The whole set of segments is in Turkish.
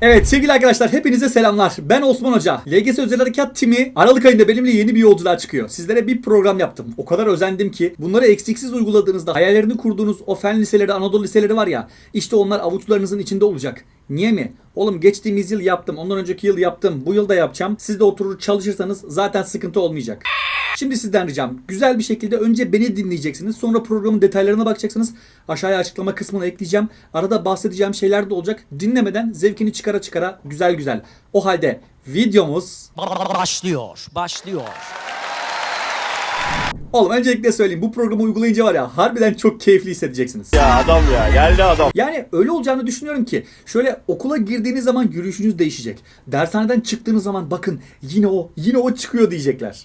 Evet sevgili arkadaşlar hepinize selamlar. Ben Osman Hoca. LGS Özel Harekat Timi Aralık ayında benimle yeni bir yolculuğa çıkıyor. Sizlere bir program yaptım. O kadar özendim ki bunları eksiksiz uyguladığınızda hayallerini kurduğunuz o fen liseleri, Anadolu liseleri var ya işte onlar avuçlarınızın içinde olacak. Niye mi? Oğlum geçtiğimiz yıl yaptım, ondan önceki yıl yaptım, bu yıl da yapacağım. Siz de oturur çalışırsanız zaten sıkıntı olmayacak. Şimdi sizden ricam güzel bir şekilde önce beni dinleyeceksiniz. Sonra programın detaylarına bakacaksınız. Aşağıya açıklama kısmına ekleyeceğim. Arada bahsedeceğim şeyler de olacak. Dinlemeden zevkini çıkara çıkara güzel güzel. O halde videomuz Başlıyor, başlıyor. Oğlum öncelikle söyleyeyim bu programı uygulayınca var ya harbiden çok keyifli hissedeceksiniz. Ya adam ya geldi adam. Yani öyle olacağını düşünüyorum ki şöyle okula girdiğiniz zaman yürüyüşünüz değişecek. Dershaneden çıktığınız zaman bakın yine o yine o çıkıyor diyecekler.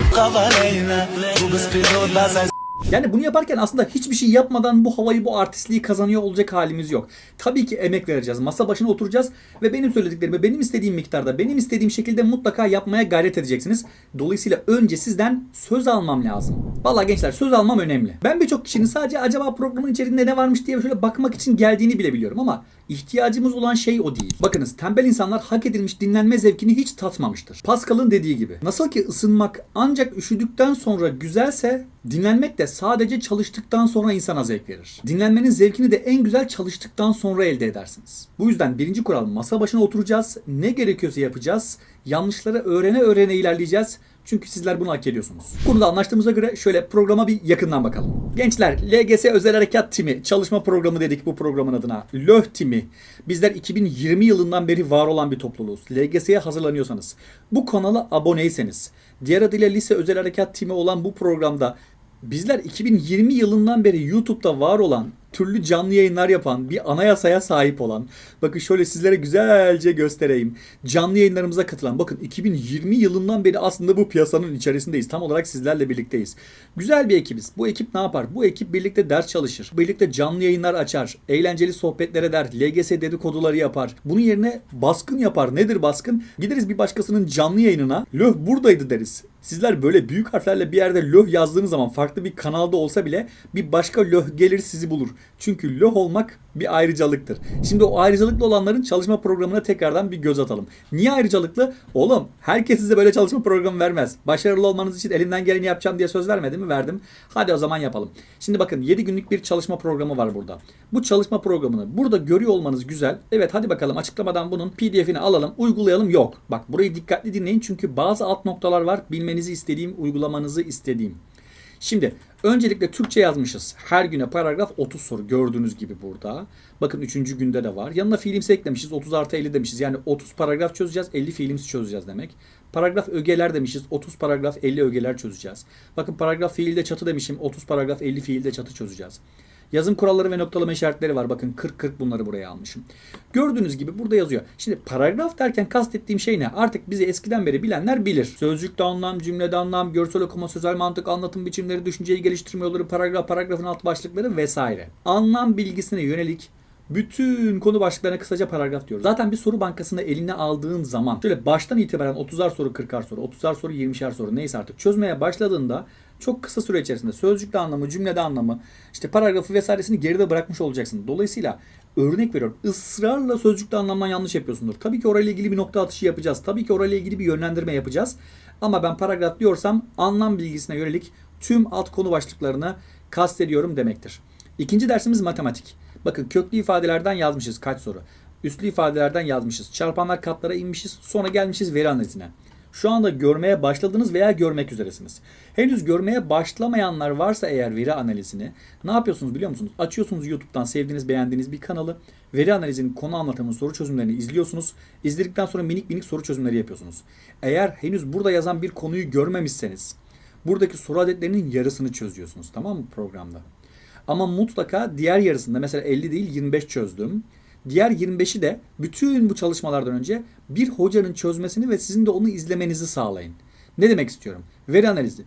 Yani bunu yaparken aslında hiçbir şey yapmadan bu havayı, bu artistliği kazanıyor olacak halimiz yok. Tabii ki emek vereceğiz. Masa başına oturacağız ve benim söylediklerimi benim istediğim miktarda, benim istediğim şekilde mutlaka yapmaya gayret edeceksiniz. Dolayısıyla önce sizden söz almam lazım. Vallahi gençler söz almam önemli. Ben birçok kişinin sadece acaba programın içerisinde ne varmış diye şöyle bakmak için geldiğini bile biliyorum ama ihtiyacımız olan şey o değil. Bakınız tembel insanlar hak edilmiş dinlenme zevkini hiç tatmamıştır. Pascal'ın dediği gibi. Nasıl ki ısınmak ancak üşüdükten sonra güzelse dinlenmek de sadece çalıştıktan sonra insana zevk verir. Dinlenmenin zevkini de en güzel çalıştıktan sonra elde edersiniz. Bu yüzden birinci kural masa başına oturacağız. Ne gerekiyorsa yapacağız. Yanlışları öğrene öğrene ilerleyeceğiz. Çünkü sizler bunu hak ediyorsunuz. Konuda anlaştığımıza göre şöyle programa bir yakından bakalım. Gençler LGS Özel Harekat Timi çalışma programı dedik bu programın adına. LÖH Timi. Bizler 2020 yılından beri var olan bir topluluğuz. LGS'ye hazırlanıyorsanız, bu kanala aboneyseniz, diğer adıyla Lise Özel Harekat Timi olan bu programda Bizler 2020 yılından beri YouTube'da var olan, türlü canlı yayınlar yapan, bir anayasaya sahip olan, bakın şöyle sizlere güzelce göstereyim. Canlı yayınlarımıza katılan, bakın 2020 yılından beri aslında bu piyasanın içerisindeyiz. Tam olarak sizlerle birlikteyiz. Güzel bir ekibiz. Bu ekip ne yapar? Bu ekip birlikte ders çalışır. Birlikte canlı yayınlar açar. Eğlenceli sohbetler eder. LGS dedikoduları yapar. Bunun yerine baskın yapar. Nedir baskın? Gideriz bir başkasının canlı yayınına. Löh buradaydı deriz. Sizler böyle büyük harflerle bir yerde löh yazdığınız zaman farklı bir kanalda olsa bile bir başka löh gelir sizi bulur. Çünkü löh olmak bir ayrıcalıktır. Şimdi o ayrıcalıklı olanların çalışma programına tekrardan bir göz atalım. Niye ayrıcalıklı? Oğlum herkes size böyle çalışma programı vermez. Başarılı olmanız için elimden geleni yapacağım diye söz vermedim mi? Verdim. Hadi o zaman yapalım. Şimdi bakın 7 günlük bir çalışma programı var burada. Bu çalışma programını burada görüyor olmanız güzel. Evet hadi bakalım açıklamadan bunun pdf'ini alalım uygulayalım yok. Bak burayı dikkatli dinleyin çünkü bazı alt noktalar var bilmenizi istediğim uygulamanızı istediğim. Şimdi öncelikle Türkçe yazmışız. Her güne paragraf 30 soru gördüğünüz gibi burada. Bakın 3. günde de var. Yanına fiilimsi eklemişiz. 30 artı 50 demişiz. Yani 30 paragraf çözeceğiz. 50 fiilimsi çözeceğiz demek. Paragraf ögeler demişiz. 30 paragraf 50 ögeler çözeceğiz. Bakın paragraf fiilde çatı demişim. 30 paragraf 50 fiilde çatı çözeceğiz. Yazım kuralları ve noktalama işaretleri var. Bakın 40-40 bunları buraya almışım. Gördüğünüz gibi burada yazıyor. Şimdi paragraf derken kastettiğim şey ne? Artık bizi eskiden beri bilenler bilir. Sözcükte anlam, cümlede anlam, görsel okuma, sözel mantık, anlatım biçimleri, düşünceyi geliştirme yolları, paragraf, paragrafın alt başlıkları vesaire. Anlam bilgisine yönelik bütün konu başlıklarına kısaca paragraf diyoruz. Zaten bir soru bankasını eline aldığın zaman şöyle baştan itibaren 30'ar soru 40'ar soru, 30'ar soru 20'şer soru neyse artık çözmeye başladığında çok kısa süre içerisinde sözcükte anlamı, cümlede anlamı, işte paragrafı vesairesini geride bırakmış olacaksın. Dolayısıyla örnek veriyorum ısrarla sözcükte anlamdan yanlış yapıyorsundur. Tabii ki orayla ilgili bir nokta atışı yapacağız. Tabii ki orayla ilgili bir yönlendirme yapacağız. Ama ben paragraf diyorsam anlam bilgisine yönelik tüm alt konu başlıklarını kastediyorum demektir. İkinci dersimiz matematik. Bakın köklü ifadelerden yazmışız kaç soru. Üslü ifadelerden yazmışız. Çarpanlar katlara inmişiz. Sonra gelmişiz veri analizine. Şu anda görmeye başladınız veya görmek üzeresiniz. Henüz görmeye başlamayanlar varsa eğer veri analizini ne yapıyorsunuz biliyor musunuz? Açıyorsunuz YouTube'dan sevdiğiniz beğendiğiniz bir kanalı. Veri analizinin konu anlatımı soru çözümlerini izliyorsunuz. İzledikten sonra minik minik soru çözümleri yapıyorsunuz. Eğer henüz burada yazan bir konuyu görmemişseniz buradaki soru adetlerinin yarısını çözüyorsunuz tamam mı programda? Ama mutlaka diğer yarısında mesela 50 değil 25 çözdüm. Diğer 25'i de bütün bu çalışmalardan önce bir hocanın çözmesini ve sizin de onu izlemenizi sağlayın. Ne demek istiyorum? Veri analizi.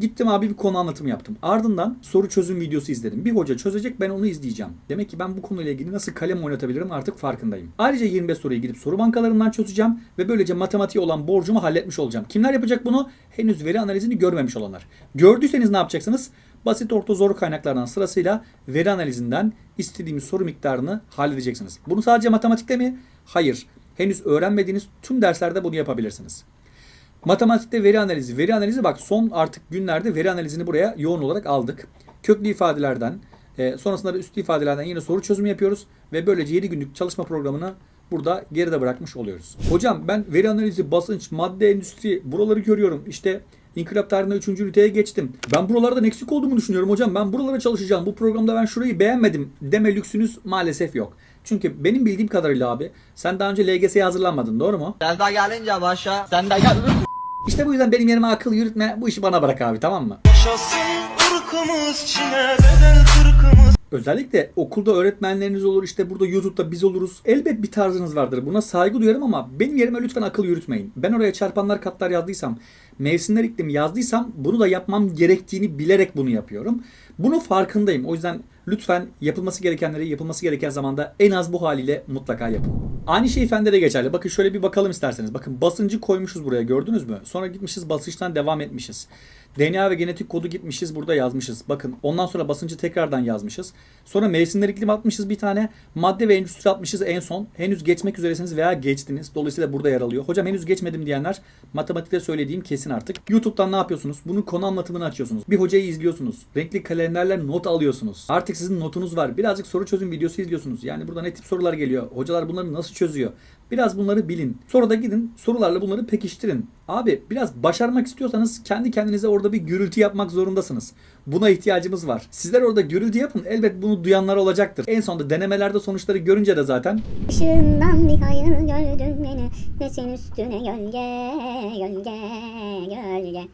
Gittim abi bir konu anlatımı yaptım. Ardından soru çözüm videosu izledim. Bir hoca çözecek ben onu izleyeceğim. Demek ki ben bu konuyla ilgili nasıl kalem oynatabilirim artık farkındayım. Ayrıca 25 soruyu gidip soru bankalarından çözeceğim ve böylece matematiğe olan borcumu halletmiş olacağım. Kimler yapacak bunu? Henüz veri analizini görmemiş olanlar. Gördüyseniz ne yapacaksınız? Basit orta zor kaynaklardan sırasıyla veri analizinden istediğimiz soru miktarını halledeceksiniz. Bunu sadece matematikte mi? Hayır. henüz öğrenmediğiniz tüm derslerde bunu yapabilirsiniz. Matematikte veri analizi. Veri analizi bak son artık günlerde veri analizini buraya yoğun olarak aldık. Köklü ifadelerden, e, sonrasında da üstlü ifadelerden yine soru çözümü yapıyoruz. Ve böylece 7 günlük çalışma programını burada geride bırakmış oluyoruz. Hocam ben veri analizi, basınç, madde endüstri buraları görüyorum. İşte İnkılap tarihinde 3. üniteye geçtim. Ben buralardan eksik olduğumu düşünüyorum hocam. Ben buralara çalışacağım. Bu programda ben şurayı beğenmedim deme lüksünüz maalesef yok. Çünkü benim bildiğim kadarıyla abi sen daha önce LGS'ye hazırlanmadın doğru mu? Sen de gelince başa sen de gel. İşte bu yüzden benim yerime akıl yürütme. Bu işi bana bırak abi tamam mı? Yaşasın ırkımız Çin'e bedel kırkımız Özellikle okulda öğretmenleriniz olur işte burada YouTube'da biz oluruz. Elbet bir tarzınız vardır. Buna saygı duyarım ama benim yerime lütfen akıl yürütmeyin. Ben oraya çarpanlar katlar yazdıysam, mevsimler iklimi yazdıysam bunu da yapmam gerektiğini bilerek bunu yapıyorum. Bunu farkındayım. O yüzden lütfen yapılması gerekenleri yapılması gereken zamanda en az bu haliyle mutlaka yapın. Aynı şey fende de geçerli. Bakın şöyle bir bakalım isterseniz. Bakın basıncı koymuşuz buraya gördünüz mü? Sonra gitmişiz basınçtan devam etmişiz. DNA ve genetik kodu gitmişiz burada yazmışız. Bakın ondan sonra basıncı tekrardan yazmışız. Sonra mevsimler iklim atmışız bir tane. Madde ve endüstri atmışız en son. Henüz geçmek üzeresiniz veya geçtiniz. Dolayısıyla burada yer alıyor. Hocam henüz geçmedim diyenler matematikte söylediğim kesin artık. YouTube'dan ne yapıyorsunuz? Bunun konu anlatımını açıyorsunuz. Bir hocayı izliyorsunuz. Renkli kalemlerle not alıyorsunuz. Artık sizin notunuz var. Birazcık soru çözüm videosu izliyorsunuz. Yani burada ne tip sorular geliyor? Hocalar bunları nasıl çözüyor? Biraz bunları bilin. Sonra da gidin sorularla bunları pekiştirin. Abi biraz başarmak istiyorsanız kendi kendinize orada bir gürültü yapmak zorundasınız. Buna ihtiyacımız var. Sizler orada gürültü yapın. Elbet bunu duyanlar olacaktır. En sonunda denemelerde sonuçları görünce de zaten Işığından bir hayır gördüm beni Nesin üstüne gölge gölge gölge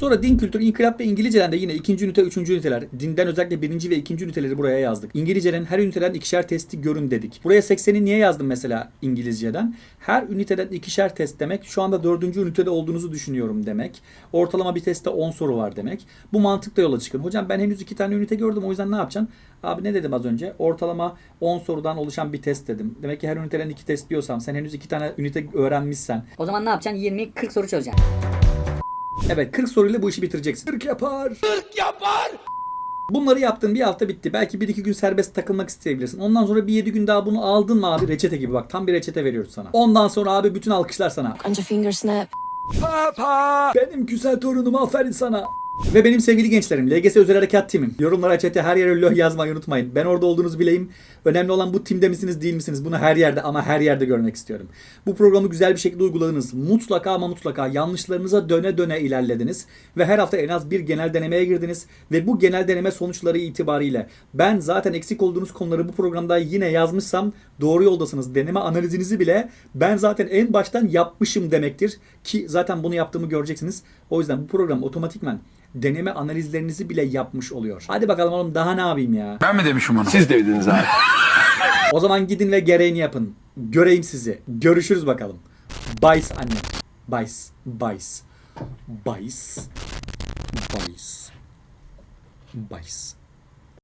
Sonra din kültürü, inkılap ve İngilizceden de yine ikinci ünite, üçüncü üniteler. Dinden özellikle birinci ve ikinci üniteleri buraya yazdık. İngilizcenin her üniteden ikişer testi görün dedik. Buraya 80'i niye yazdım mesela İngilizceden? Her üniteden ikişer test demek şu anda dördüncü ünitede olduğunuzu düşünüyorum demek. Ortalama bir testte 10 soru var demek. Bu mantıkla yola çıkın. Hocam ben henüz iki tane ünite gördüm o yüzden ne yapacaksın? Abi ne dedim az önce? Ortalama 10 sorudan oluşan bir test dedim. Demek ki her üniteden iki test diyorsam sen henüz iki tane ünite öğrenmişsen O zaman ne yapacaksın? 20-40 soru çözeceksin. Evet 40 soruyla bu işi bitireceksin. 40 yapar. 40 yapar. Bunları yaptın bir hafta bitti. Belki bir iki gün serbest takılmak isteyebilirsin. Ondan sonra bir yedi gün daha bunu aldın mı abi reçete gibi bak. Tam bir reçete veriyoruz sana. Ondan sonra abi bütün alkışlar sana. Bunch of finger snap. Benim güzel torunum aferin sana. Ve benim sevgili gençlerim LGS Özel Harekat Timim. Yorumlara çete her yere löh yazmayı unutmayın. Ben orada olduğunuzu bileyim. Önemli olan bu timde misiniz değil misiniz? Bunu her yerde ama her yerde görmek istiyorum. Bu programı güzel bir şekilde uyguladınız. Mutlaka ama mutlaka yanlışlarınıza döne döne ilerlediniz. Ve her hafta en az bir genel denemeye girdiniz. Ve bu genel deneme sonuçları itibariyle ben zaten eksik olduğunuz konuları bu programda yine yazmışsam doğru yoldasınız. Deneme analizinizi bile ben zaten en baştan yapmışım demektir. Ki zaten bunu yaptığımı göreceksiniz. O yüzden bu program otomatikman deneme analizlerinizi bile yapmış oluyor. Hadi bakalım oğlum daha ne yapayım ya? Ben mi demişim onu? Siz dediniz abi. O zaman gidin ve gereğini yapın. Göreyim sizi. Görüşürüz bakalım. Bays anne. Bays. Bays. Bays. Bays. Bays.